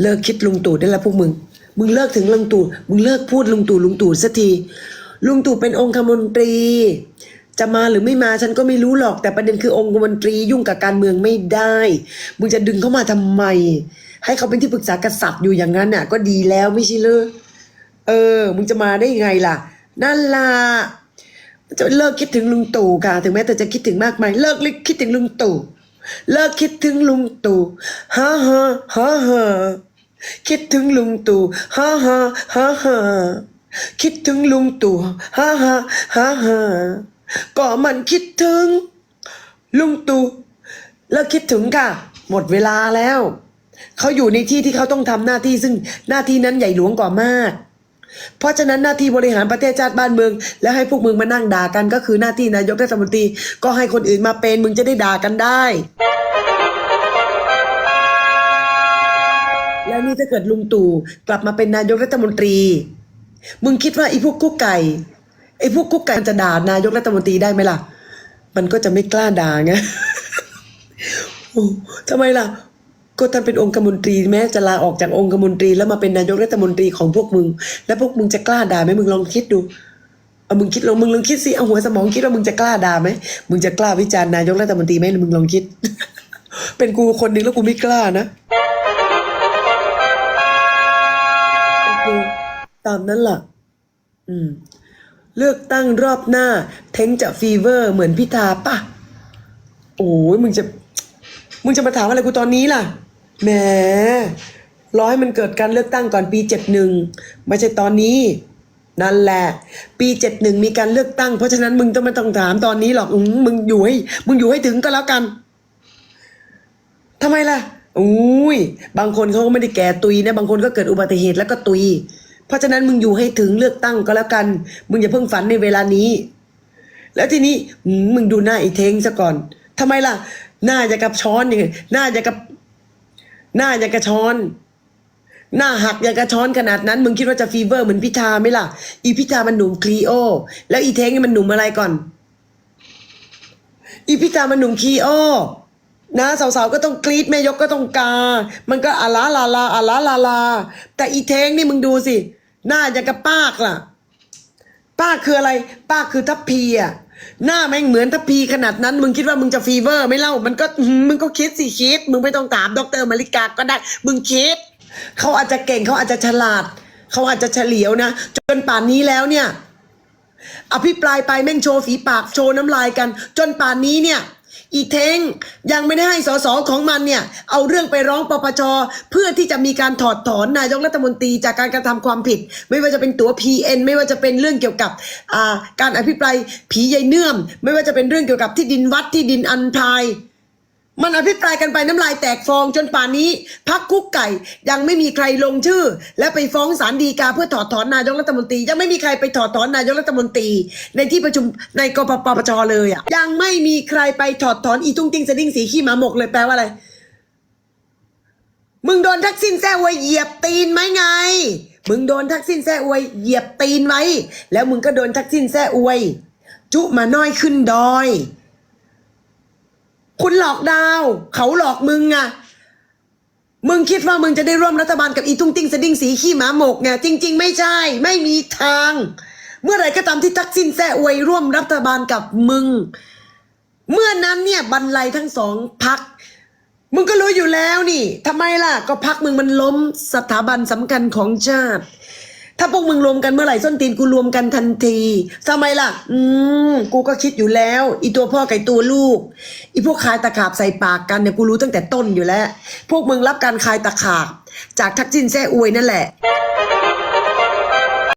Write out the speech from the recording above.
เลิกคิดลุงตู่ได้แล้วพวกมึง มึงเลิกถึงลุงตู่ มึงเลิกพูดลุงตู่ลุงตู่สักที ลุงตู่เป็นองคมนตรี จะมาหรือไม่มาฉันก็ไม่รู้หรอก แต่ประเด็นคือองคมนตรียุ่งกับการเมืองไม่ได้ มึงจะดึงเข้ามาทำไม ให้เขาเป็นที่ปรึกษากษัตริย์อยู่อย่างนั้นน่ะ ก็ดีแล้วไม่ใช่เลยเออ มึงจะมาได้ยังไงล่ะ นั่นล่ะจะเลิกคิดถึงลุงตู่ค่ะ ถึงแม้แต่จะคิดถึงมากมาย เลิกคิดถึงลุงตู่ เลิกคิดถึงลุงตู่ฮ่าฮ่าฮ่าฮ่า คิดถึงลุงตู่ฮ่าฮ่าฮ่าฮ่าคิดถึงลุงตู่ฮ่าฮ่าฮ่าฮ่าก็มันคิดถึง ลุงตู่เลิกคิดถึงค่ะ หมดเวลาแล้ว เขาอยู่ในที่ที่เขาต้องทำหน้าที่ซึ่งหน้าที่นั้นใหญ่หลวงกว่ามาก เพราะฉะนั้นหน้าที่บริหารประเทศชาติบ้านเมือง แล้วให้พวกมึงมานั่งด่ากันก็คือหน้าที่นายกรัฐมนตรีก็ให้คนอื่นมาเป็นมึงจะได้ด่ากันได้ แล้วนี่ถ้าเกิดลุงตู่กลับมาเป็นนายกรัฐมนตรี มึงคิดว่าไอ้พวกกุ๊กไก่ไอ้พวกกุ๊กไก่มันจะด่านายกรัฐมนตรีได้ไหมล่ะ มันก็จะไม่กล้าด่าไงโอ้ทำไมล่ะ ก็ท่านเป็นองคมนตรีแม้จะลาออกจากองคมนตรีแล้วมาเป็นนายกรัฐมนตรีของพวกมึง แล้วพวกมึงจะกล้าด่าไหมมึงลองคิดดูเอามึงคิดลองมึงลองคิดสิเอาหัวสมองคิดว่ามึงจะกล้าด่าไหมมึงจะกล้าวิจารณ์นายกรัฐมนตรีไหมมึงลองคิด เป็นกูคนหนึ่งแล้วกูไม่กล้านะ ตามนั้นล่ะ อืม เลือกตั้งรอบหน้า เท้งจะฟีเวอร์เหมือนพิธาปะโอ้ยมึงจะ มึงจะมาถามอะไรกูตอนนี้ล่ะ แหมรอให้มันเกิดการเลือกตั้งก่อนปีเจ็ดหนึ่งไม่ใช่ตอนนี้ นั่นแหละ ปีเจ็ดหนึ่งมีการเลือกตั้ง เพราะฉะนั้นมึงต้องไม่ต้องถามตอนนี้หรอกอมมึงอยู่ให้ มึงอยู่ให้ถึงก็แล้วกันทำไมล่ะอุ้ย บางคนเขาก็ไม่ได้แก่ตุยนะ บางคนก็เกิดอุบัติเหตุแล้วก็ตุย เพราะฉะนั้นมึงอยู่ให้ถึงเลือกตั้งก็แล้วกัน มึงอย่าเพิ่งฝันในเวลานี้ แล้วทีนี้มึงดูหน้าไอ้เทงซะก่อนทำไมล่ะ หน้าจะกับช้อนยังไงหน้าจะกับ หน้าจะกระช้อน หน้าหักอย่างกระช้อนขนาดนั้น มึงคิดว่าจะฟีเวอร์เหมือนพิธาไหมล่ะ อีพิธามันหนุ่มคลีโอ แล้วอีเทงนี่มันหนุ่มอะไรก่อน อีพิธามันหนุ่มคลีโอนะสาวๆก็ต้องกรีดแม่ยกก็ต้องกา มันก็อาลาลาลาอาลาลาลา แต่อีเทงนี่มึงดูสิ หน้าอย่างกับปากล่ะ ป้าคืออะไร ป้าคือทัพพีอะหน้าแม่งเหมือนทัพพีขนาดนั้น มึงคิดว่ามึงจะฟีเวอร์ไม่เล่า มันก็มึงก็คิดสิคิด มึงไม่ต้องถามดรมาริกาก็ได้ มึงคิด เขาอาจจะเก่งเขาอาจจะฉลาด เขาอาจจะเฉลียวนะ จนป่านนี้แล้วเนี่ย อภิปรายไปแม่งโชว์ฝีปากโชว์น้ำลายกัน จนป่านนี้เนี่ย อีเทงยังไม่ได้ให้สสของมันเนี่ย เอาเรื่องไปร้องปปชเพื่อที่จะมีการถอดถอนนายกรัฐมนตรีจากการกระทำความผิด ไม่ว่าจะเป็นตัว PN ไม่ว่าจะเป็นเรื่องเกี่ยวกับการอภิปรายผีใยเนื่อม ไม่ว่าจะเป็นเรื่องเกี่ยวกับที่ดินวัดที่ดินอันพาย มันอภิปรายกันไปน้ำลายแตกฟองจนป่านนี้ พักคุกไก่ยังไม่มีใครลงชื่อ และไปฟ้องศาลฎีกาเพื่อถอดถอนนายกรัฐมนตรี ยังไม่มีใครไปถอดถอนนายกรัฐมนตรี ในที่ประชุมในกปปปชเลยอะยังไม่มีใครไปถอดถอนอีตุ้งติ้งสดิ้งสีขี้หมาหมกเลยแปลว่าอะไร มึงโดนทักษิณแซ่อวยเหยียบตีนไหมไง มึงโดนทักษิณแซ่อวยเหยียบตีนไว้ แล้วมึงก็โดนทักษิณแซ่อวย จุมาน้อยขึ้นดอย คุณหลอกดาว เขาหลอกมึงไงมึงคิดว่ามึงจะได้ร่วมรัฐบาลกับอีตุ้งติ้งสดิ้งสีขี้หมาหมกไงจริง ๆ ไม่ใช่ ไม่มีทาง เมื่อไรก็ตามที่ทักษิณแซ่อวยร่วมรัฐบาลกับมึง เมื่อนั้นเนี่ยบรรลัยทั้งสองพัก มึงก็รู้อยู่แล้วนี่ทำไมล่ะ ก็พักมึงมันล้มสถาบันสำคัญของชาติ ถ้าพวกมึงรวมกันเมื่อไหร่ส้นตีนกูรวมกันทันทีทำไมล่ะ อืม กูก็คิดอยู่แล้ว อีตัวพ่อไก่ตัวลูก อีพวกคายตะขาบใส่ปากกันเนี่ยกูรู้ตั้งแต่ต้นอยู่แล้ว พวกมึงรับการคายตะขาบ จากทักจินแซ่อวยนั่นแหละ